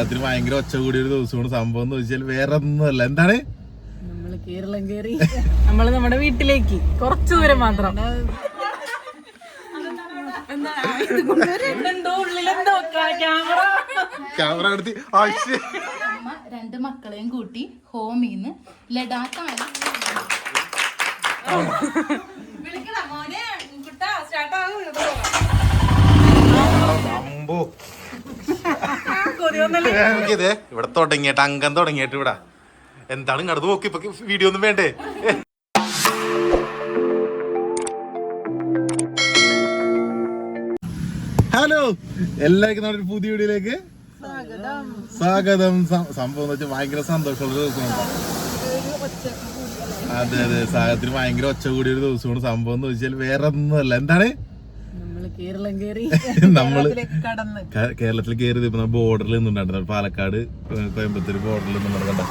അതിന് ഭയങ്കര ഒച്ച കൂടിയ ഒരു ദിവസമാണ്. സംഭവം എന്ന് വെച്ചാൽ വേറെ ഒന്നുമല്ല എന്താണ്? നമ്മൾ കേരളം കേറി. നമ്മൾ നമ്മുടെ വീട്ടിലേക്ക്. കുറച്ചു ദൂരം മാത്രം. ക്യാമറ. എടുത്തി രണ്ട് മക്കളെയും കൂട്ടി ഹോമിന്ന് ലഡാക്ക് ആണ് ഇവിടെ തുടങ്ങിയിട്ട് അംഗം തുടങ്ങിയിട്ട് ഇവിടെ. എന്താണ് ഇങ്ങോട്ട് നോക്കി ഇപ്പൊ വീഡിയോ ഒന്നും വേണ്ടേ? ഹലോ എല്ലാവർക്കും നമ്മുടെ പുതിയ വീഡിയോയിലേക്ക് സ്വാഗതം. സംഭവം എന്ന് വെച്ചാൽ ഭയങ്കര സന്തോഷമുള്ള ദിവസമാണ്. അതെ അതെ സാഹചര്യത്തിന് ഭയങ്കര ഒച്ച കൂടിയ ഒരു ദിവസമാണ്. സംഭവം എന്ന് വെച്ചാൽ വേറെ ഒന്നുമല്ല എന്താണ്? കേരളം കേറി നമ്മൾ കടന്ന്. കേരളത്തിൽ കയറി ഇപ്പൊ ബോർഡറിൽ നിന്നുണ്ടായിരുന്നു. പാലക്കാട് കോയമ്പത്തൂർ ബോർഡറിൽ നിന്നുണ്ടായിരുന്നു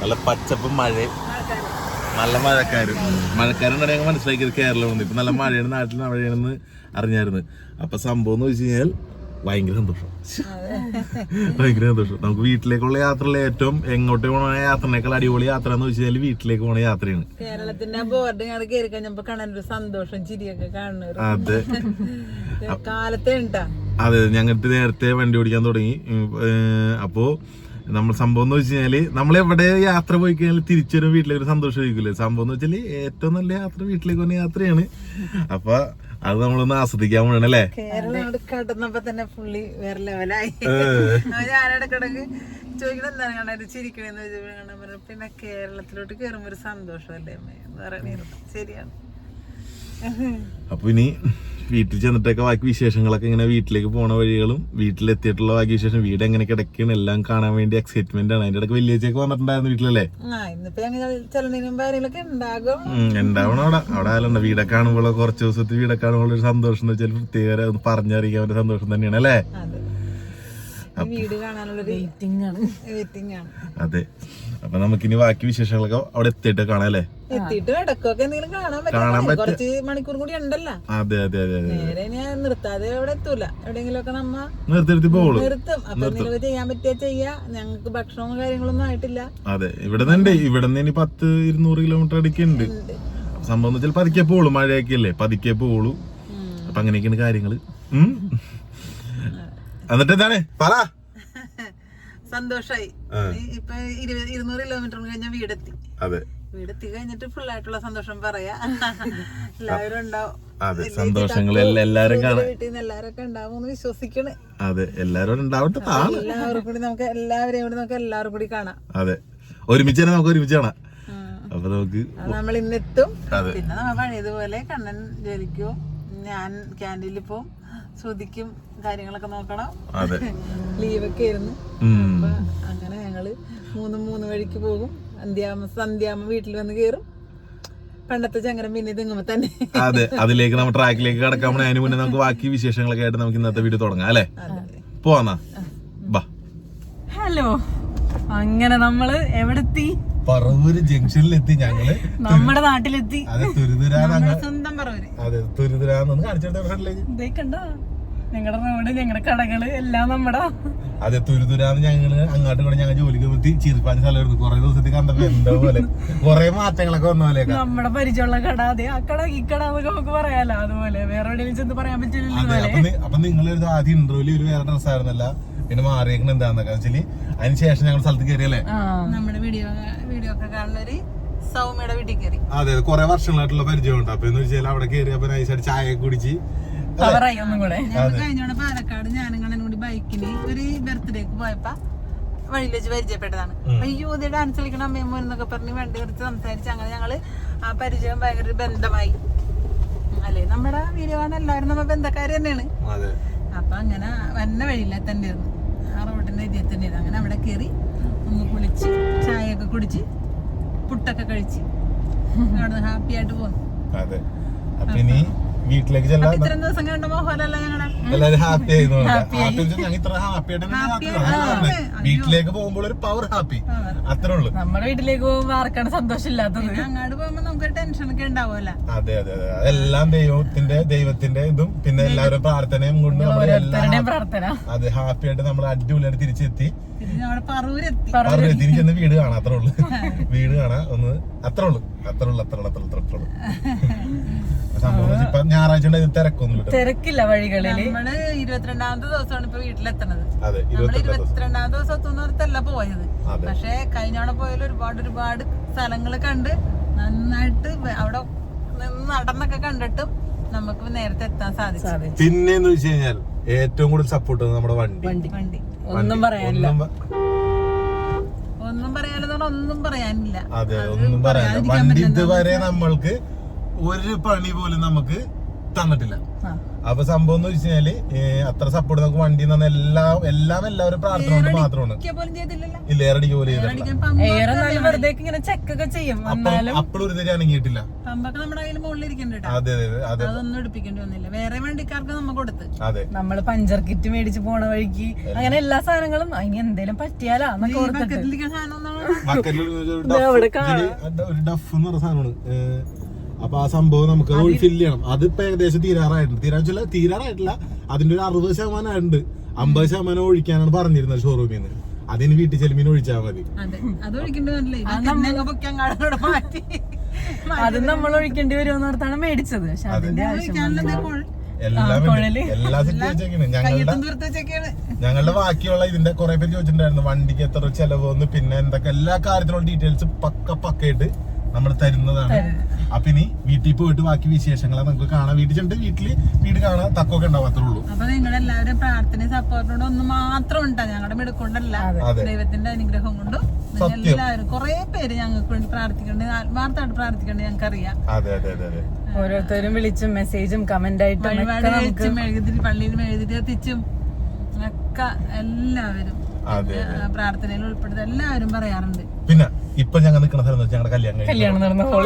നല്ല പച്ചപ്പും മഴയും നല്ല മഴക്കാരും. മഴക്കാരുണ്ടെങ്കിൽ ഞങ്ങൾ മനസ്സിലാക്കിയത് കേരളം ഇപ്പൊ നല്ല മഴയാണ് നാട്ടിൽ മഴയാണെന്ന് അറിഞ്ഞായിരുന്നു. അപ്പൊ സംഭവം എന്ന് വെച്ച് കഴിഞ്ഞാൽ ഭയങ്കര സന്തോഷം. ഭയങ്കര സന്തോഷം. നമുക്ക് വീട്ടിലേക്കുള്ള യാത്രയിലെ ഏറ്റവും എങ്ങോട്ട് പോണ യാത്രനേക്കാൾ അടിപൊളി യാത്ര എന്ന് വെച്ചാൽ വീട്ടിലേക്ക് പോണ യാത്രയാണ്. കേരളത്തിന്റെ ബോർഡ് ഞങ്ങൾ കയറി കഴിഞ്ഞപ്പോ കാണാൻ ഒരു സന്തോഷം ചിരിയൊക്കെ കാണുന്നത് അതെ. കാലത്തെ ഉണ്ടാ അതെ ഞങ്ങൾക്ക് നേരത്തെ വണ്ടി ഓടിക്കാൻ തുടങ്ങി. അപ്പോ നമ്മൾ സംഭവം എന്ന് വെച്ച് കഴിഞ്ഞാൽ നമ്മൾ എവിടെ യാത്ര പോയി കഴിഞ്ഞാൽ തിരിച്ചൊരു വീട്ടിലേക്ക് ഒരു സന്തോഷം ആയിരിക്കില്ലേ സംഭവം എന്ന് വെച്ചാൽ ഏറ്റവും നല്ല യാത്ര വീട്ടിലേക്ക് വന്ന യാത്രയാണ്. അപ്പൊ അത് നമ്മളൊന്ന് ആസ്വദിക്കാൻ വേണം അല്ലേ? കേരളം കടന്നപ്പോ തന്നെ പുള്ളി വേറെ ലെവലായി ഞാനിടക്കിടക്ക് ചോദിക്കണ എന്താണ് കാണാൻ ചിരിക്കണെന്ന് വെച്ചപ്പോ പിന്നെ കേരളത്തിലോട്ട് കയറുമ്പോ ഒരു സന്തോഷമല്ലേ അമ്മേ? എന്ന് ശരിയാണ്. അപ്പൊ ഇനി വീട്ടിൽ ചെന്നിട്ടൊക്കെ ബാക്കി വിശേഷങ്ങളൊക്കെ ഇങ്ങനെ വീട്ടിലേക്ക് പോണ വഴികളും വീട്ടിലെത്തിയിട്ടുള്ള ബാക്കി വിശേഷം വീട് എങ്ങനെ കിടക്കുന്ന എല്ലാം കാണാൻ വേണ്ടി എക്സൈറ്റ്മെന്റ് ആണ്. അതിന്റെ ഇടയ്ക്ക് വലിയച്ചേക്ക് വന്നിട്ടുണ്ടായിരുന്നു വീട്ടിലല്ലേ? ഉം, ഉണ്ടാവണം അവിടെ. അവിടെ ആയാലുണ്ട് വീടൊക്കെ കാണുമ്പോൾ കുറച്ച് ദിവസത്തെ വീടൊക്കെ കാണുമ്പോൾ ഒരു സന്തോഷം എന്ന് വെച്ചാൽ പ്രത്യേക ഒന്ന് പറഞ്ഞറിയിക്കാൻ ഒരു സന്തോഷം തന്നെയാണ് അല്ലേ? അതെ. അപ്പൊ നമുക്കിനി ബാക്കി വിശേഷങ്ങളൊക്കെ അവിടെ എത്തിയിട്ട് കാണാം അല്ലേ? എത്തിയിട്ട് ഇടക്കൊക്കെ എന്തെങ്കിലും കാണാൻ പറ്റും കുറച്ച് മണിക്കൂർ കൂടി ഉണ്ടല്ലോ. അതെ അതെ അതെ നേരെ ഞാൻ നിർത്താതെ എവിടെ എത്തൂല. എവിടെയെങ്കിലും ഒക്കെ നമ്മ നിർത്തി പോകും നിർത്തും. അപ്പൊ എന്തെങ്കിലും ചെയ്യാൻ പറ്റിയാ ചെയ്യാ. ഞങ്ങൾക്ക് ഭക്ഷണവും കാര്യങ്ങളൊന്നും ആയിട്ടില്ല. അതെ ഇവിടെ നിന്ന് ഇവിടെ നിന്ന് ഇനി പത്ത് ഇരുന്നൂറ് കിലോമീറ്റർ അടിക്കുന്നുണ്ട്. സംഭവം എന്ന് വെച്ചാൽ പതുക്കെ പോളൂ മഴയൊക്കെ അല്ലേ? പതുക്കെ പോളൂ. അപ്പൊ അങ്ങനെയൊക്കെയാണ് കാര്യങ്ങൾ. എന്നിട്ട് എന്താണ്? പറ. സന്തോഷായി. ഇപ്പൊ ഇരുന്നൂറ് കിലോമീറ്റർ കഴിഞ്ഞാൽ വീടെത്തി. അതെ. വീടെത്തി കഴിഞ്ഞിട്ട് ഫുൾ ആയിട്ടുള്ള സന്തോഷം പറയാ. എല്ലാവരും ഉണ്ടാവും. അതെ. സന്തോഷങ്ങൾ എല്ലാരും കാണാൻ. വീട്ടിൽ നിന്ന് എല്ലാവരൊക്കെ ഉണ്ടാവും എന്ന് അതെ. എല്ലാരും ഉണ്ടാവട്ടെ ആണ് എല്ലാവരും കൂടി നമുക്ക് എല്ലാവരെയും കൂടി നമുക്ക് എല്ലാവരും കൂടി കാണാം. അതെ. ഒരുമിച്ച് തന്നെ നമുക്ക് ഒരുമിച്ച് കാണാം. അപ്പൊ നമുക്ക് നമ്മൾ ഇന്നെത്തും. പിന്നെ നമ്മൾ പഴയതുപോലെ കണ്ണൻ ജോലിക്കും ഞാൻ ക്യാന്റീനിൽ പോവും. ശ്രുതിക്കും കാര്യങ്ങളൊക്കെ നോക്കണം. ലീവൊക്കെ ആയിരുന്നു. അങ്ങനെ ഞങ്ങൾ മൂന്നും മൂന്ന് വഴിക്ക് പോകും. സന്ധ്യാമ സന്ധ്യാമ വീട്ടിൽ വന്ന് കയറും പണ്ടത്തെ ചങ്ങരം പിന്നെ തിങ്ങുമ്പോ തന്നെ. അതെ അതിലേക്ക് നമ്മൾ ട്രാക്കിലേക്ക് കടക്കാൻ അതിന് മുന്നേ നമുക്ക് ബാക്കി വിശേഷങ്ങളൊക്കെ ആയിട്ട് നമുക്ക് ഇന്നത്തെ വീഡിയോ തുടങ്ങാം അല്ലേ? പോവാന്നാ ബാ. ഹലോ. അങ്ങനെ നമ്മൾ എവിടെത്തി? പറവൂര് ജംഗ്ഷനിലെത്തി ഞങ്ങൾ നമ്മുടെ നാട്ടിലെത്തി. അതെ തുരുതുരാന്ന് സ്വന്തം പറവര്. അതെ തുരുതുരാന്ന് കാണിച്ചോട്ടെ ഞങ്ങളുടെ റോഡ് ഞങ്ങളുടെ കടകൾ എല്ലാം നമ്മുടെ. അതെ തുരുതുരാന്ന് ഞങ്ങൾ അങ്ങോട്ട് കൂടെ ഞങ്ങൾ ജോലിക്ക് പറ്റി ചിരിപ്പാൻ സ്ഥലമായിരുന്നു. കുറെ ദിവസത്തിൽ കണ്ടപ്പോ എന്തോ പോലെ. കുറെ മാറ്റങ്ങളൊക്കെ വന്ന പോലെ നമ്മുടെ പരിചയമുള്ള കട അതെ ആ കട ഈ കട എന്നൊക്കെ നമുക്ക് പറയാലോ. അതുപോലെ വേറെ എവിടെയെങ്കിലും ചെന്ന് പറയാൻ പറ്റില്ല അപ്പൊ നിങ്ങൾ ആദ്യം ഇന്റർവ്യൂൽ ഒരു വേറെ ഡ്രസ് ആയിരുന്നല്ല. പിന്നെ മാറിയേക്കണ എന്താന്നൊക്കെ വെച്ചാൽ അതിന് ശേഷം ഞങ്ങൾ സ്ഥലത്ത് കയറിയല്ലേ നമ്മുടെ വീഡിയോ വീഡിയോ ഒക്കെ കാണുന്നവര് സൗമ്യയുടെ വീട്ടിൽ കയറി അതെ അതെ. കുറെ വർഷങ്ങളായിട്ടുള്ള പരിചയമുണ്ട്. അപ്പൊ എന്ന് വെച്ചാൽ അവിടെ കയറിയപ്പോ നൈസായിട്ട് ചായ കുടിച്ച് കഴിഞ്ഞോടെ പാലക്കാട് ഞാനും കണ്ണനും കൂടി ബൈക്കിന് ഒരു ബർത്ത്ഡേക്ക് പോയപ്പോ വഴിയിൽ വെച്ച് പരിചയപ്പെട്ടതാണ്. അയ്യോ ഇത് ഡാൻസ് കളിക്കണം അമ്മയും മോനെന്നൊക്കെ പറഞ്ഞ് വണ്ടി കുറച്ച് സംസാരിച്ച് അങ്ങനെ ഞങ്ങൾ ആ പരിചയം ഭയങ്കര ബന്ധമായി. അല്ലേ? നമ്മുടെ വീഡിയോ കാണാൻ എല്ലാവരും നമ്മ ബന്ധക്കാര് തന്നെയാണ്. അപ്പൊ അങ്ങനെ വന്ന വഴിയില്ല തന്നെ തന്നെ ഇരുന്നു അങ്ങനെ അവിടെ കയറി ഒന്ന് കുളിച്ച് ചായയൊക്കെ കുടിച്ച് പുട്ടൊക്കെ കഴിച്ച് അവിടെ ഹാപ്പി ആയിട്ട് പോന്നു അതെ. അപ്പൊ ഇനി വീട്ടിലേക്ക് ചെല്ലാൻ എല്ലാരും ഹാപ്പി ആയിരുന്നു ഹാപ്പി ഞങ്ങൾ ഇത്ര ഹാപ്പി ആയിട്ട് വീട്ടിലേക്ക് പോകുമ്പോൾ ഒരു പവർ ഹാപ്പി അത്രേ ഉള്ളൂ. നമ്മുടെ വീട്ടിലേക്ക് പോകുമ്പോ ആർക്കാണ് സന്തോഷം ഇല്ലാത്തത് അങ്ങോട്ട് പോകുമ്പോ നമുക്ക് ടെൻഷൻ ഒക്കെ ഉണ്ടാവുമല്ലോ. അതെ അതെ അതെ. എല്ലാം ദൈവത്തിന്റെ ദൈവത്തിന്റെ ഇതും. പിന്നെ എല്ലാവരും പ്രാർത്ഥനയും കൊണ്ട് എല്ലാം പ്രാർത്ഥന. അതെ ഹാപ്പി ആയിട്ട് നമ്മൾ അടിപൊളിയായിട്ട് തിരിച്ചെത്തി. തിരിച്ചെന്ന് വീട് കാണാം അത്രേ ഉള്ളു. വീട് കാണാ ഒന്ന് അത്രേ ഉള്ളു. അത്രേ ഉള്ളു അത്ര ഉള്ളു അത്ര ഉള്ളു അത്രേ ഉള്ളു. സംഭവം ഇപ്പൊ ഞായറാഴ്ച തിരക്കൊന്നും തിരക്കില്ല വഴികളിൽ. നമ്മൾ ഇരുപത്തിരണ്ടാമത്തെ ദിവസമാണ് ഇപ്പൊ വീട്ടിലെത്തണത്. അതെ ഇരുപത്തിരണ്ടാമത്തെ ദിവസം. എത്തുന്നിടത്തല്ല പോയത്. പക്ഷെ കഴിഞ്ഞ തവണ പോയാൽ ഒരുപാട് ഒരുപാട് സ്ഥലങ്ങൾ കണ്ട് നന്നായിട്ട് അവിടെ നിന്ന് നടന്നൊക്കെ കണ്ടിട്ടും നമുക്ക് നേരത്തെ എത്താൻ സാധിച്ചു. പിന്നെന്ന് വെച്ച് കഴിഞ്ഞാൽ ഏറ്റവും കൂടുതൽ സപ്പോർട്ട് നമ്മുടെ വണ്ടി. വണ്ടി. വണ്ടി. ഒന്നും പറയാനില്ല. ഒന്നും പറയാനില്ല ഒന്നും പറയാനില്ല. അതെ ഒന്നും പറയാനില്ല. വണ്ടി ഇതുവരെ നമ്മൾക്ക് ഒരു പണി പോലും നമുക്ക് തന്നിട്ടില്ല. ആ. അപ്പൊ സംഭവം എന്ന് വെച്ച് കഴിഞ്ഞാൽ അത്ര സപ്പോർട്ട് നമുക്ക് വണ്ടി തന്നെ എല്ലാ എല്ലാം എല്ലാവരും പ്രാർത്ഥന കൊണ്ട് മാത്രമാണ്. ഇല്ല ഏറടിക്ക് പോലെ അപ്പോഴും ഒരു തരി അനങ്ങിയിട്ടില്ല. അതെ അതെ അതെ അതൊന്നും എടുപ്പിക്കേണ്ടി വന്നില്ല. വേറെ വണ്ടിക്കാർക്ക് നമ്മ കൊടുത്ത്. അതെ. നമ്മൾ പഞ്ചർ കിറ്റ് മേടിച്ച് പോണ വഴിക്ക് അങ്ങനെ എല്ലാ സാധനങ്ങളും അതിന് എന്തേലും പറ്റിയാലാ ഒരു ഡഫ് എന്ന് പറഞ്ഞ സാധനമാണ്. അപ്പൊ ആ സംഭവം നമുക്ക് അത് ഫില്ല് ചെയ്യണം. അതിപ്പോ ഏകദേശം തീരാറായിട്ടുണ്ട്. തീരാച്ചില്ല തീരാറായിട്ടില്ല. അതിന്റെ ഒരു അറുപത് ശതമാനം ഉണ്ട് അമ്പത് ശതമാനം ഒഴിക്കാനാണ് പറഞ്ഞിരുന്നത് ഷോറൂമിൽ നിന്ന് അതിന് വീട്ടിൽ ചെലുമിന് ഒഴിച്ചാൽ മതി. അതെ. നമ്മൾ ഒഴിക്കേണ്ടി വരുമെന്ന് ഓർത്താണ് മേടിച്ചത്. പക്ഷെ അതിന്റെ ആവശ്യം എല്ലാം. എല്ലാ സിറ്റുവേഷൻ ഞങ്ങളുടെ ഞങ്ങളുടെ ബാക്കിയുള്ള ഇതിന്റെ കുറെ പേര് ചോദിച്ചിട്ടുണ്ടായിരുന്നു വണ്ടിക്ക് എത്ര ചെലവ് പിന്നെ എന്തൊക്കെ എല്ലാ കാര്യത്തിലുള്ള ഡീറ്റെയിൽസ് പക്ക പക്കയായിട്ട് നമ്മൾ തരുന്നതാണ്. അപ്പൊ ഇനി വീട്ടിൽ പോയിട്ട് ബാക്കി വിശേഷങ്ങളെ നമുക്ക് കാണാം. വീട്ടിൽ ചെന്നിട്ട് വീട്ടിൽ വീട് കാണാൻ തക്കൊക്കെ ഉണ്ടാവും അത്രേ ഉള്ളൂ. അപ്പൊ നിങ്ങളുടെ എല്ലാവരും പ്രാർത്ഥന സപ്പോർട്ടോടെ ഒന്ന് മാത്രം ഉണ്ടാ? ഞങ്ങളുടെ മിടുക്കൊണ്ടല്ല. ദൈവത്തിന്റെ അനുഗ്രഹം കൊണ്ടും എല്ലാവരും കുറെ പേര് ഞങ്ങൾക്ക് വേണ്ടി പ്രാർത്ഥിക്കണ്ടേ ആത്മാർത്ഥമായിട്ട് പ്രാർത്ഥിക്കണ്ടേ ഞങ്ങൾക്ക് അറിയാം അതെ അതെ അതെ അതെ. ഓരോരുത്തരും വിളിച്ചും മെസ്സേജും കമന്റ് ആയിട്ടും വഴിപാട് പള്ളിയിൽ എഴുതി എത്തിച്ചും ഒക്കെ എല്ലാവരും അതെ പ്രാർത്ഥനയിൽ ഉൾപ്പെടുത്തി എല്ലാവരും പറയാറുണ്ട്. പിന്നെ ഇപ്പൊ ഞങ്ങൾ നിൽക്കുന്ന സ്ഥലം വെച്ചാൽ ഞങ്ങളുടെ കല്യാണം കഴിഞ്ഞു. കല്യാണം നടന്ന ഹോൾ.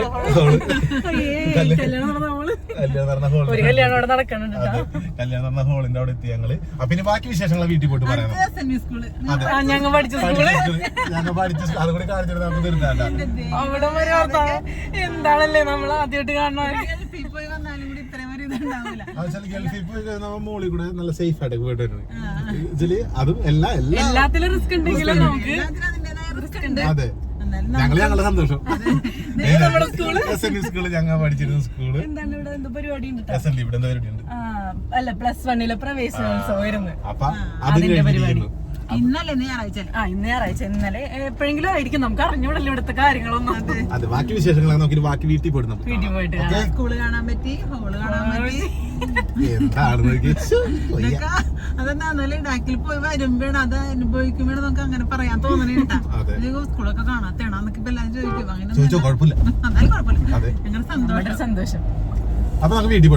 കല്യാണം നടന്ന ഹോൾ കല്യാണം നടന്ന ഒരു കല്യാണം അവിടെ നടക്കണുണ്ട് അതെ. നടന്ന ഹോളിന്റെ അവിടെ എത്തി ഞങ്ങൾ. അപ്പൊ ഇനി ബാക്കി വിശേഷങ്ങൾ വീട്ടിൽ പോയിട്ട് പറയാം ഞങ്ങൾ പഠിച്ച സ്കൂൾ ഞങ്ങൾ പഠിച്ച അതും കൂടി കാണിച്ചിട്ട് നമുക്ക് തീർക്കാണ്ട അവിടെ വരെ എന്താണല്ലേ നമ്മൾ ആദ്യമായിട്ട് ഗൾഫിൽ പോയി വന്നാലും കൂടി മോളിൽ നല്ല സേഫ് ആയിട്ട് പോയിട്ട് വരുന്നത് ഇതിൽ അതും എല്ലാ എല്ലാ എല്ലാത്തിലും റിസ്ക് ഉണ്ടെങ്കിലും നമുക്ക് അതെ. ഞങ്ങൾ ഞങ്ങളുടെ സന്തോഷം. S N school. ഞങ്ങൾ പഠിച്ചിരുന്ന സ്കൂൾ. എന്താണ് ഇവിടെ എന്തോ പരിപാടി ഉണ്ട് എസ് എൻ ഇവിടെ എന്താ പരിപാടി ഉണ്ട് അല്ല പ്ലസ് വണ്ണിലെ പ്രവേശനോത്സവം അപ്പൊ അതിന്റെ കഴിഞ്ഞിരിക്കുന്നു. ഇന്നലെ ഞായറാഴ്ച ആ ഇന്ന് ഞായറാഴ്ച. ഇന്നലെ എപ്പോഴെങ്കിലും ആയിരിക്കും. നമുക്ക് അറിഞ്ഞൂടല്ലോ ഇവിടുത്തെ കാര്യങ്ങളൊന്നും. അത്. ബാക്കി വിശേഷങ്ങളൊക്കെ നോക്കി ബാക്കി വീട്ടിൽ പോയിട്ട് നമുക്ക് വീട്ടിൽ പോയിട്ട് സ്കൂൾ കാണാൻ പറ്റി ഹോൾ കാണാൻ പറ്റി. അതെന്താന്നല്ലേ ഡാക്കിൽ പോയി വരുമ്പോഴാണ് അത് അനുഭവിക്കുമ്പോഴാണ് നമുക്ക് അങ്ങനെ പറയാൻ തോന്നണേട്ടാ അതെ. സ്കൂളൊക്കെ കാണാത്തേണോ എന്നൊക്കെ ഇപ്പൊ എല്ലാരും ചോദിക്കും. അങ്ങനെ ചോദിച്ചോ കുഴപ്പമില്ല. അതെ. ഞങ്ങളുടെ സന്തോഷം. സന്തോഷം. അപ്പൊ നമുക്ക് വീട്ടിൽ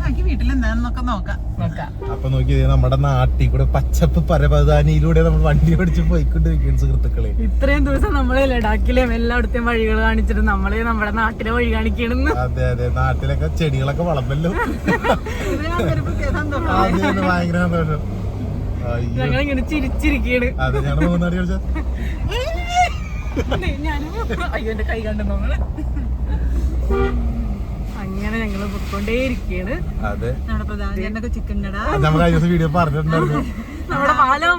ബാക്കി വീട്ടിൽ എന്താണെന്നൊക്കെ നോക്കാം. നോക്കാം. അപ്പൊ നോക്കി നമ്മുടെ നാട്ടിൽ കൂടെ പച്ചപ്പ് പരവധാനിയിലൂടെ നമ്മൾ വണ്ടി ഓടിച്ച് പോയിക്കൊണ്ടിരിക്കുകയാണ് സുഹൃത്തുക്കളെ. ഇത്രയും ദിവസം നമ്മളെ ലഡാക്കിലെയും എല്ലായിടത്തെയും വഴികൾ കാണിച്ചിട്ട് നമ്മളെ നമ്മുടെ നാട്ടിലെ വഴി കാണിക്കണം അതെ അതെ നാട്ടിലൊക്കെ ചെടികളൊക്കെ വളർന്നല്ലോ. ഭയങ്കര സന്തോഷം. ഇങ്ങനെ ചിരിച്ചിരിക്കണ് അതെ ഞങ്ങൾ മൂന്നാടി കളിച്ച ഞാനും അയ്യോ എന്റെ കൈ കണ്ടു നമ്മൾ. അങ്ങനെ നമ്മുടെ ചിക്കൻ കട. നമ്മൾ വീഡിയോ പറഞ്ഞിട്ടുണ്ടായിരുന്നു. നമ്മുടെ പാലം.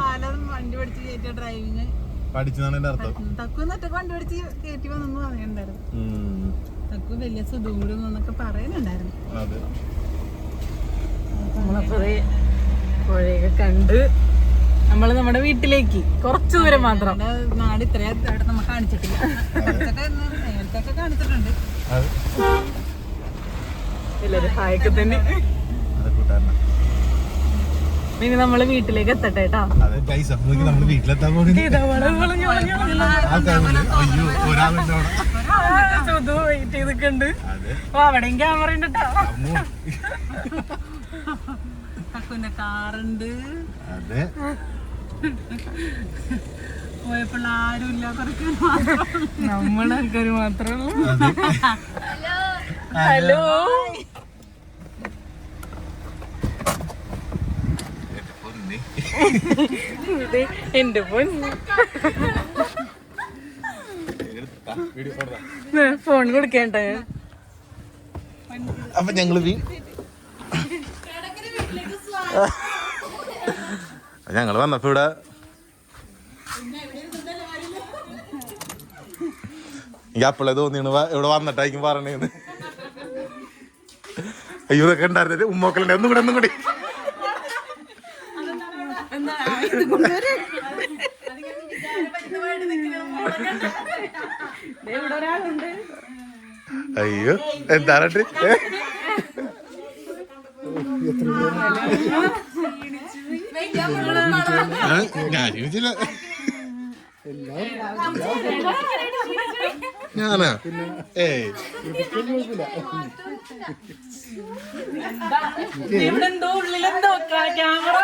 കാലം വണ്ടി പഠിച്ച് കയറ്റിയ ഡ്രൈവിങ് പഠിച്ചതാണ് എന്റെ അർത്ഥം. വണ്ടി പഠിച്ച് കയറ്റി വന്നെന്ന് പറയുന്നുണ്ടായിരുന്നു തക്കു വലിയ സുദൂരം എന്നൊക്കെ പറയുന്നുണ്ടായിരുന്നു. അതെ. നമ്മളപ്പോ ദേ പുഴയൊക്കെ കണ്ട് നമ്മൾ നമ്മുടെ വീട്ടിലേക്ക് കുറച്ചു ദൂരം മാത്രം. നാട് ഇത്രയും നമ്മൾ കാണിച്ചിട്ടില്ല. കുറച്ചൊക്കെ കാണിച്ചിട്ടുണ്ട്. ഇനി നമ്മൾ വീട്ടിലേക്ക് എത്തട്ടെ കേട്ടാ. വീട്ടിലെത്താൻ വെയിറ്റ് ചെയ്തിട്ടുണ്ട്. അവിടെയും ക്യാമറ ഉണ്ട് കാറുണ്ട് അതെ. പോയപ്പോൾ ആരും ഇല്ല കുറച്ച് നമ്മുടെ ആൾക്കാർ മാത്രമേ ഉള്ളൂ. ഹലോ. എന്റെ പൊന്ന്. ഫോൺ കൊടുക്കേണ്ട. അപ്പൊ ഞങ്ങൾ ഞങ്ങൾ ഞങ്ങൾ വന്നപ്പോ ഇവിടെ എനിക്ക് അപ്പോഴേ തോന്നിയാണ് ഇവിടെ വന്നിട്ടായിരിക്കും പറഞ്ഞേന്ന് അയ്യോ ഇതൊക്കെ ഉണ്ടായിരുന്നില്ല ഉമ്മോക്കലുണ്ട് ഒന്നും കൂടെ ഒന്നും കൂടി. അയ്യോ എന്താണ് ഞാൻ ചോദിച്ചില്ല ഞാനാ? ഉള്ളിലെന്തോ ക്യാമറ.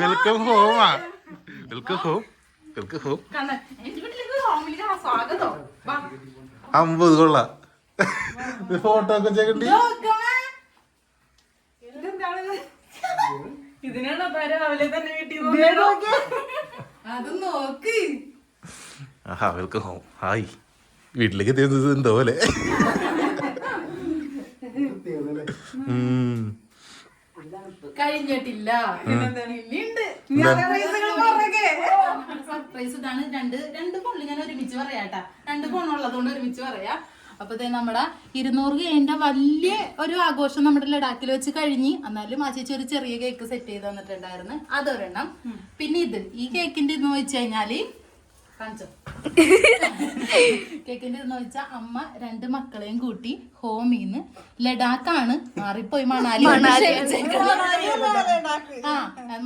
വെൽക്കം ഹോമാ വെൽക്കം ഹോം വെൽക്കം ഹോം. അമ്പത് കൊള്ളാം. ഫോട്ടോ ഒക്കെ ചെയ്യണ്ടി ഇതിനാണ് അപ്പൊ രാവിലെ തന്നെ വീട്ടിൽ അത് നോക്ക്. ആഹാ വെൽക്കം ഹോം ഹായ്. വീട്ടിലേക്ക് എത്തിയത് എന്തോ പോലെ. ഉം. കഴിഞ്ഞിട്ടില്ല. ഇനിയുണ്ട് സർപ്രൈസ് ഇതാണ്. രണ്ട് രണ്ട് ഫോണിൽ ഞാൻ ഒരുമിച്ച് പറയാട്ടാ രണ്ട് ഫോണുള്ളതുകൊണ്ട് ഒരുമിച്ച് പറയാ. അപ്പൊ നമ്മുടെ ഇരുന്നൂറ് കേന്റെ വലിയ ഒരു ആഘോഷം നമ്മുടെ ലഡാക്കിൽ വെച്ച് കഴിഞ്ഞ് എന്നാലും ആ ചേച്ചി ഒരു ചെറിയ കേക്ക് സെറ്റ് ചെയ്ത് തന്നിട്ടുണ്ടായിരുന്നു. അതൊരെണ്ണം. പിന്നെ ഇത് ഈ കേക്കിന്റെ ഇതെന്ന് വെച്ച് കഴിഞ്ഞാൽ കാണിച്ചോ കേക്കിന്റെ വെച്ചാൽ അമ്മ രണ്ട് മക്കളെയും കൂട്ടി ഹോമിന്ന് ലഡാക്കാണ് മാറിപ്പോയി മണാലി ആ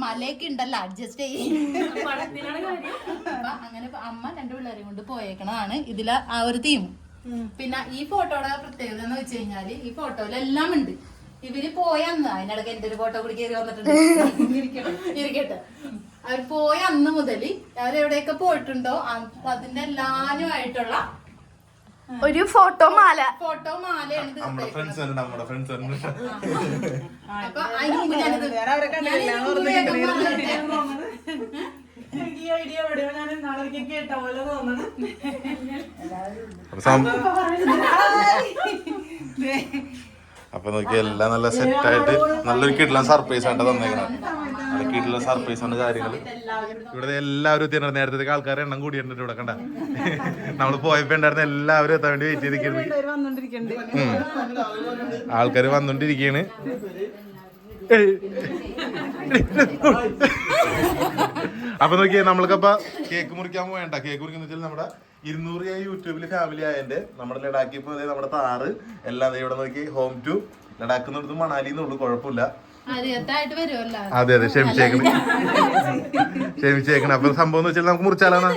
മലയൊക്കെ ഉണ്ടല്ലോ അഡ്ജസ്റ്റ് ചെയ്യും. അങ്ങനെ അമ്മ രണ്ട് പിള്ളേരെയും കൊണ്ട് പോയേക്കണതാണ് ഇതിലെ ആ ഒരു തീം പിന്നെ ഈ ഫോട്ടോയുടെ പ്രത്യേകത എന്ന് വെച്ച് കഴിഞ്ഞാൽ ഈ ഫോട്ടോയിലെല്ലാം ഉണ്ട്. ഇവർ പോയാന്ന് അതിനിടയ്ക്ക് എന്റെ ഒരു ഫോട്ടോ കൂടി കയറി വന്നിട്ടുണ്ട്. ഇരിക്കട്ടെ. അവർ പോയ അന്ന് മുതൽ അവരെവിടെയൊക്കെ പോയിട്ടുണ്ടോ അതിന്റെ എല്ലാനുമായിട്ടുള്ള ഒരു ഫോട്ടോ മാല. ഫോട്ടോ മാലയാണ് കേട്ട പോലെ തോന്നുന്നു. അപ്പൊ നോക്കി എല്ലാം നല്ല സെറ്റ് ആയിട്ട് നല്ലൊരു കിട്ടുന്ന സർപ്രൈസ് ആയിട്ട് തന്നേക്കണം കിട്ടുന്ന സർപ്രൈസ് ആണ് കാര്യങ്ങൾ ഇവിടെ എല്ലാവരും എത്തിയാണ് നേരത്തെ ആൾക്കാരെ എണ്ണം കൂടിയിട്ടുണ്ട് ഇവിടെ കണ്ട. നമ്മൾ പോയപ്പോ ഉണ്ടായിരുന്ന എല്ലാവരും എത്താൻ വേണ്ടി വെയിറ്റ് ചെയ്തിരിക്കുന്നു. ആൾക്കാർ വന്നോണ്ടിരിക്കാണ് അപ്പൊ നോക്കിയേ നമ്മൾക്കപ്പ കേക്ക് മുറിക്കാൻ പോയണ്ട കേക്ക് മുറിക്കുന്ന വെച്ചാൽ നമ്മുടെ ഇരുന്നൂറ് യൂട്യൂബിൽ ഫാമിലി ആയതിന്റെ നമ്മുടെ ലഡാക്കി ഇപ്പൊ ദേ നമ്മുടെ താറ് എല്ലാം ഇവിടെ നോക്കി ഹോം ടു ലഡാക്ക് എന്നുള്ളത് മണാലി എന്നുള്ളൂ കുഴപ്പമില്ല അതെ അതെ ക്ഷമിച്ചേക്കണം ക്ഷമിച്ചേക്കണം അപ്പൊ സംഭവം എന്ന് വെച്ചാൽ നമുക്ക് മുറിച്ചാലാണ്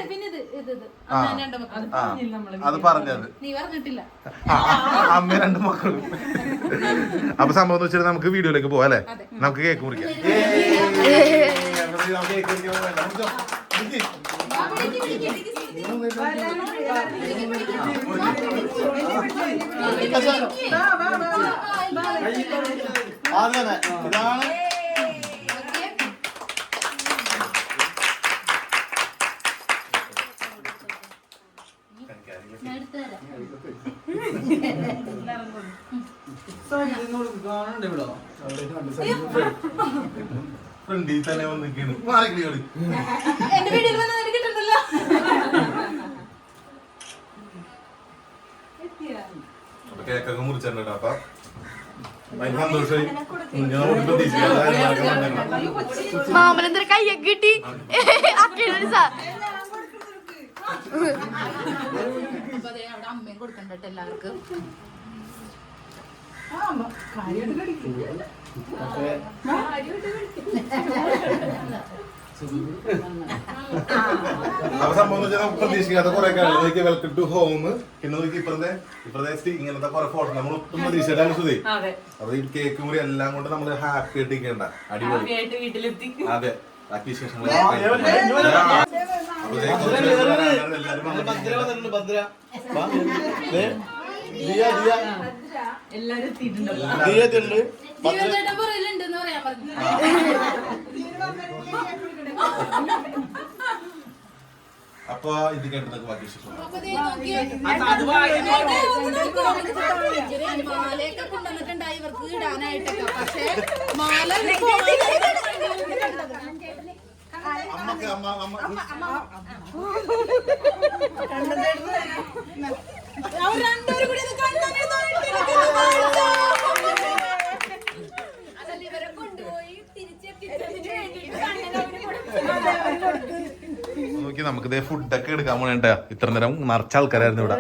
അത് പറഞ്ഞത് അമ്മ രണ്ട് മക്കളും അപ്പൊ സംഭവം എന്ന് വെച്ചാൽ നമുക്ക് വീഡിയോയിലേക്ക് പോവാം അല്ലെ നമുക്ക് കേക്ക് മുറിക്കാം കേക്ക്. മുറിക്ക്. അതന്നെ. ഇതാണ് ഫ്രണ്ടിൽ തന്നെ വന്നിരിക്കുന്നു മാറിക്കിടി അപ്പൊ. മാമനെന്തര കയ്യൊക്കെ കിട്ടി? അക്കയാണ് സാർ അമ്മയും കൊടുക്കണ്ടട്ടോ എല്ലാവർക്കും. അപ്പൊ സംഭവം എന്ന് വെച്ചാൽ നമുക്ക് പ്രതീക്ഷിക്കാത്ത കുറെ കാര്യങ്ങൾ നോക്കി വെൽക്കം ടു ഹോം പിന്നെ നോക്കി ഇപ്പഴത്തെ ഇപ്പഴത്തെ ഇങ്ങനത്തെ കുറെ ഫോട്ടോ നമ്മൾ ഒട്ടും പ്രതീക്ഷിച്ചിട്ടാണ് സുധി അതെ. അപ്പൊ ഈ കേക്ക് മുറി എല്ലാം കൊണ്ട് നമ്മൾ ഹാപ്പി ആയിട്ട് ഇരിക്കേണ്ട. അടിപൊളി. അതെ. ബാക്കി വിശേഷങ്ങൾ. എല്ലാരും പറഞ്ഞു അപ്പൊ ഇത് കേട്ടത് ബാക്കി വിശേഷം. മാലയൊക്കെ കൊണ്ടുവന്നിട്ടുണ്ടായി. ഇവർക്ക് ഇടാനായിട്ടൊക്കെ. പക്ഷേ മാല അമ്മയ്ക്ക് അമ്മ അമ്മ. അവർ രണ്ടുപേരും കൂടി ഇത് കണ്ടങ്ങനെ അതല്ല ഇവരെ കൊണ്ടുപോയി തിരിച്ചെത്തിച്ചതിന് വേണ്ടിയിട്ട് കണ്ണനെ അവർ കൊടുത്തു നോക്കി നമുക്ക് ഇതേ ഫുഡൊക്കെ എടുക്കാൻ പോണേട്ടാ. ഇത്ര നേരം നിറച്ച ആൾക്കാരായിരുന്നു ഇവിടെ.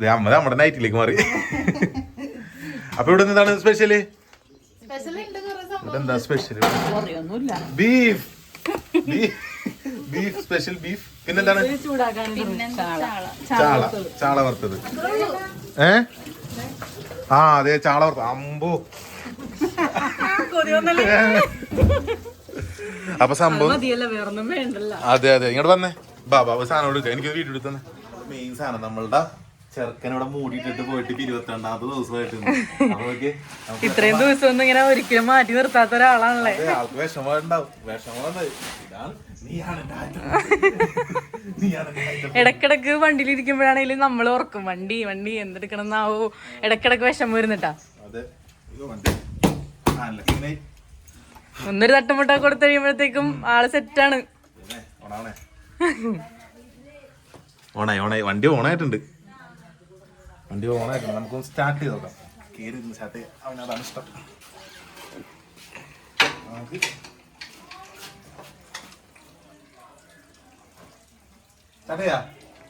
ദേ അമ്മ നമ്മുടെ നൈറ്റിലേക്ക് മാറി. അപ്പൊ ഇവിടെ എന്താണ് സ്പെഷ്യൽ ഇവിടെ എന്താ special beef beef special beef പിന്നെന്താണ്? ചാള. ചാള? വറുത്തത്. ഏ? ആ അതെ ചാള വറുത്തത് അമ്പോ. അപ്പൊ സംഭവം മതിയല്ല വേറൊന്നും വേണ്ടല്ല. അതെ അതെ. ഇങ്ങോട്ട് വന്നേ. ബാബാ സാധനം എടുക്കുക എനിക്ക് വീട്ടിൽ എടുത്തു തന്നെ. മെയിൻ സാധനം നമ്മളുടെ ചെറുക്കനിവിടെ മൂടിയിട്ടിട്ട് പോയിട്ട് ഇരുപത്തിരണ്ടാമത് ഇരുപത്തിരണ്ടാമത്തെ ദിവസമായിട്ട് ഇത്രയും ദിവസം ഒന്നും ഇങ്ങനെ ഒരിക്കലും മാറ്റി നിർത്താത്ത ഒരാളാണല്ലേ? അതെ, ആൾക്ക് വിഷമമുണ്ടാവും. വിഷമം. ഇടക്കിടക്ക് വണ്ടിയിൽ ഇരിക്കുമ്പോഴാണെങ്കിലും നമ്മൾ ഓർക്കും വണ്ടി വണ്ടി എന്തെടുക്കണം എന്നാവോ ഇടക്കിടക്ക് വിഷമം വരുന്നിട്ടാ. അതെ അയ്യോ, വണ്ടി. ആണല്ലേ, ഇങ്ങനെ ഒന്നൊരു തട്ടുമുട്ട കൊടുത്തു കഴിയുമ്പോഴത്തേക്കും ആൾ സെറ്റാണ് ഓണായി ഓണായി. വണ്ടി ഓണായിട്ടുണ്ട്. വണ്ടി ഓണായിട്ടുണ്ട്. നമുക്ക് സ്റ്റാർട്ട് ചെയ്ത് നോക്കാം. കയറി സ്റ്റാർട്ട് ചെയ്യാം. അവനതാണ് ഇഷ്ടം. നമുക്ക്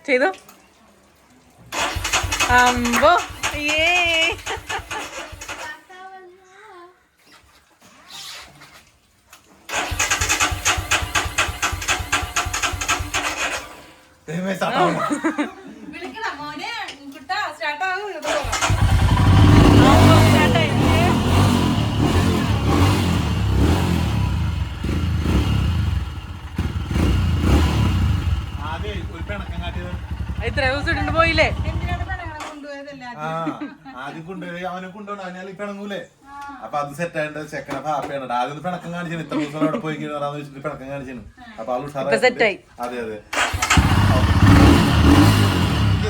ചെയ്തോ? അമ്പോ. ഏ ദൈവമേ, start ആവണം. വിളിക്കണം മോനെ കുട്ടാ സ്റ്റാർട്ടാകും ആദ്യം ഒരു പിണക്കം കാട്ടിയത്. ഇത്ര ദിവസം ഇട്ടുണ്ട് പോയില്ലേ? ആദ്യം? കൊണ്ടുപോയി അവനെ കൊണ്ടുപോകണം അവനെ പിണങ്ങൂലേ? അപ്പൊ അത് സെറ്റ് ആയിട്ട് ചെക്കനെ ഹാപ്പിയാണ് ആദ്യം പിണക്കം കാണിച്ചു ഇത്ര ദിവസം അവിടെ പോയി കഴിഞ്ഞാൽ പിണക്കം കാണിച്ചു അപ്പൊ ആയി. അതെ അതെ.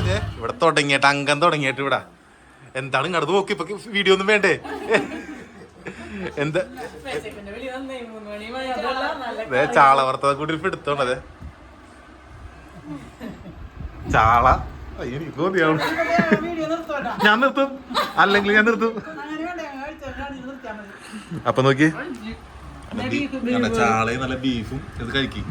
ഇതേ, ഇവിടെ തുടങ്ങിയിട്ട് അംഗം തുടങ്ങിയിട്ട് ഇവിടെ. എന്താണ് ഇങ്ങോട്ട് നോക്കി ഇപ്പൊ വീഡിയോ ഒന്നും വേണ്ടേ? എന്താ? ചാള വർത്തത കൂടി എടുത്തോണ്ടത്. ചാള. എനിക്ക് ഞാൻ നിർത്തും. അല്ലെങ്കിൽ ഞാൻ നിർത്തും. അപ്പൊ നോക്കി. ചാളയും നല്ല ബീഫും. ഇത് കഴിക്കി.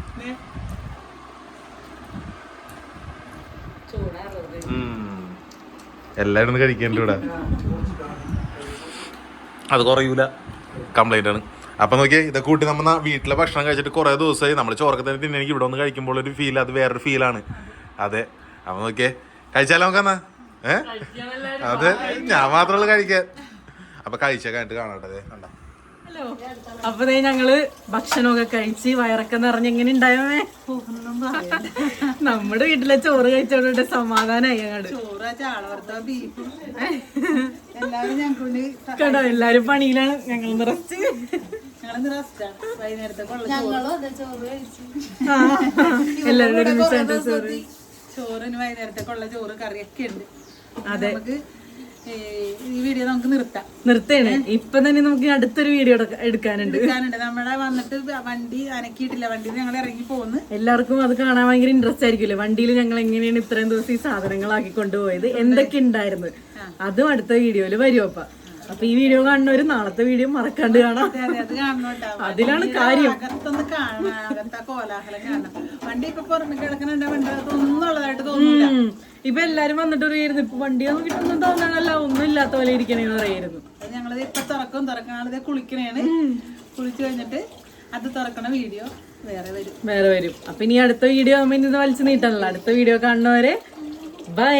എല്ലാവരും ഒന്ന് കഴിക്കേണ്ട ഇവിടെ. അത് കുറയൂല. കംപ്ലൈന്റ് ആണ്. അപ്പൊ നോക്കിയേ ഇതൊക്കെ കൂട്ടി നമ്മ വീട്ടിലെ ഭക്ഷണം കഴിച്ചിട്ട് കുറെ ദിവസമായി നമ്മൾ ചോറൊക്കെ തന്നെ എനിക്ക് ഇവിടെ ഒന്ന് കഴിക്കുമ്പോൾ ഒരു ഫീൽ അത് വേറൊരു ഫീലാണ് അതെ. അപ്പൊ നോക്കിയേ കഴിച്ചാലോ നമുക്കെന്നാ? ഏ? അതെ ഞാൻ മാത്രമുള്ള കഴിക്കാൻ. അപ്പൊ കഴിച്ച കണ്ടിട്ട് കാണട്ടെ കണ്ടോ. അപ്പൊ ഞങ്ങൾ ഭക്ഷണമൊക്കെ കഴിച്ച് വയറൊക്കെ നിറഞ്ഞ് എങ്ങനെ പറയണ്ട നമ്മുടെ വീട്ടിലെ ചോറ് കഴിച്ചോണ്ട് സമാധാനായി ഞങ്ങൾ കേട്ടോ എല്ലാരും പണിയിലാണ്. ഞങ്ങൾ നിറച്ച് ഞങ്ങളിന്ന് റെസ്റ്റാണ് വൈകുന്നേരത്തെ കൊള്ള ചോറ്. ഞങ്ങളും അതെ ചോറ് കഴിച്ചു. എല്ലാവരും ചോറിന് വൈകുന്നേരത്തേക്കുള്ള ചോറ് കറിയൊക്കെ ഉണ്ട്. അതെ. നമുക്ക് ഈ വീഡിയോ നമുക്ക് നിർത്താം. നിർത്തേണ്. ഇപ്പൊ തന്നെ നമുക്ക് അടുത്തൊരു വീഡിയോ എടുക്കാനുണ്ട്. എടുക്കാനുണ്ട്. നമ്മളെ വന്നിട്ട് വണ്ടി അനക്കിയിട്ടില്ല. വണ്ടിയിൽ ഞങ്ങൾ ഇറങ്ങി പോകുന്നു എല്ലാവർക്കും അത് കാണാൻ ഭയങ്കര ഇൻട്രസ്റ്റ് ആയിരിക്കില്ലേ വണ്ടിയിൽ ഞങ്ങൾ എങ്ങനെയാണ് ഇത്രയും ദിവസം ഈ സാധനങ്ങളാക്കി കൊണ്ടുപോയത്? എന്തൊക്കെ ഉണ്ടായിരുന്നു അതും അടുത്ത വീഡിയോയിൽ വരും അപ്പൊ. അപ്പൊ ഈ വീഡിയോ കാണുന്നവര് നാളത്തെ വീഡിയോ മറക്കാണ്ട് കാണാം. അതിലാണ് കാര്യം. വണ്ടി ഇപ്പൊ പുറമെ കിടക്കുന്നുണ്ട് വണ്ടി അതൊന്നും ഉള്ളതായിട്ട് തോന്നില്ല ഇപ്പൊ എല്ലാരും വന്നിട്ട് പറയായിരുന്നു ഇപ്പൊ വണ്ടിയൊന്നും കിട്ടുന്നു തോന്നണല്ല ഒന്നും ഇല്ലാത്ത പോലെ ഇരിക്കണേന്ന് പറയായിരുന്നു ഞങ്ങളത് ഇപ്പൊ തുറക്കും തുറക്കാണത് കുളിക്കണേണ്. കുളിച്ചു കഴിഞ്ഞിട്ട് അത് തുറക്കണ വീഡിയോ വേറെ വരും. വേറെ വരും. അപ്പൊ ഇനി അടുത്ത വീഡിയോ ആകുമ്പോ ഇനി ഇത് വലിച്ചു നീട്ടണല്ലോ. അടുത്ത വീഡിയോ കാണുന്നവരെ ബൈ.